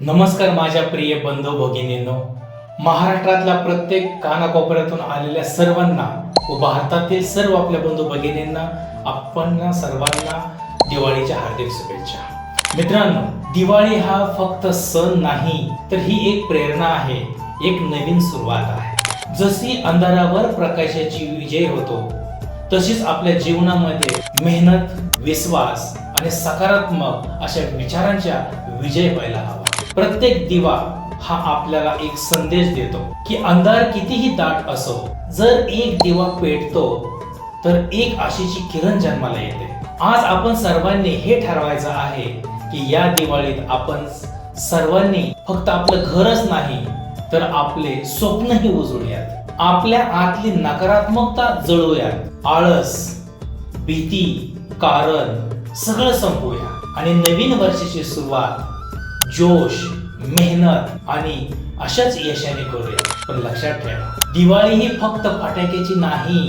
नमस्कार माझ्या प्रिय बंधू भगिनींनो. महाराष्ट्रातल्या प्रत्येक कानाकोपऱ्यातून आलेल्या सर्वांना व भारतातील सर्व आपल्या बंधू भगिनींना आपण सर्वांना दिवाळीच्या हार्दिक शुभेच्छा. मित्रांनो दिवाळी हा फक्त सण नाही तर ही एक प्रेरणा आहे एक नवीन सुरुवात आहे. जशी अंधारावर प्रकाशाची विजय होतो तशीच आपल्या जीवनामध्ये मेहनत विश्वास आणि सकारात्मक अशा विचारांच्या विजय व्हायला हवा. प्रत्येक दिवा हा आपल्याला एक संदेश देतो की अंधार कितीही दाट असो जर एक दिवा पेटतो तर एक आशेची किरण जन्माला येते. आज आपण सर्वांनी हे ठरवायचं आहे की या दिवाळीत आपण सर्वांनी फक्त आपलं घरच नाही तर आपले स्वप्नही उजळूयात आपल्या आतली नकारात्मकता जळूयात आळस भीती कारण सगळं संपूया. आणि नवीन वर्षाची सुरुवात जोश मेहनत आणि अशाच यशाने करूया. पण लक्षात ठेवा दिवाळी ही फक्त फटाक्याची नाही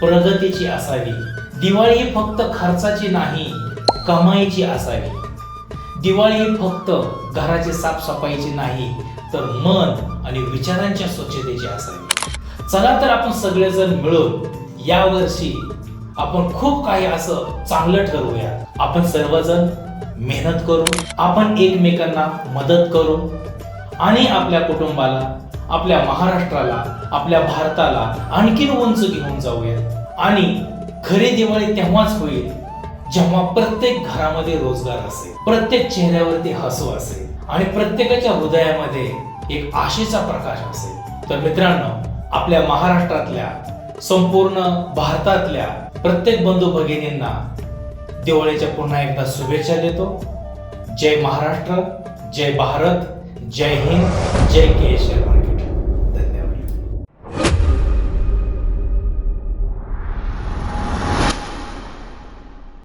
प्रगतीची असावी. दिवाळी ही फक्त खर्चाची नाही कमाईची असावी. दिवाळी ही फक्त घराची साफसफाईची नाही तर मन आणि विचारांच्या स्वच्छतेची असावी. चला तर आपण सगळेजण मिळून यावर्षी आपण खूप काही असं चांगलं ठरवूया. आपण सर्वजण मेहनत करू आपण एकमेकांना मदत करू आणि आपल्या कुटुंबाला आपल्या महाराष्ट्राला आपल्या भारताला आणखीन उंच घेऊन जाऊया. आणि खरी दिवाळी तेव्हाच होईल जेव्हा प्रत्येक घरामध्ये रोजगार असेल प्रत्येक चेहऱ्यावरती हसू असेल आणि प्रत्येकाच्या हृदयामध्ये एक आशेचा प्रकाश असेल. तर मित्रांनो आपल्या महाराष्ट्रातल्या संपूर्ण भारतातल्या प्रत्येक बंधू भगिनींना दिवाळीच्या पुन्हा एकदा शुभेच्छा देतो. जय महाराष्ट्र जय भारत जय हिंद जय केशर.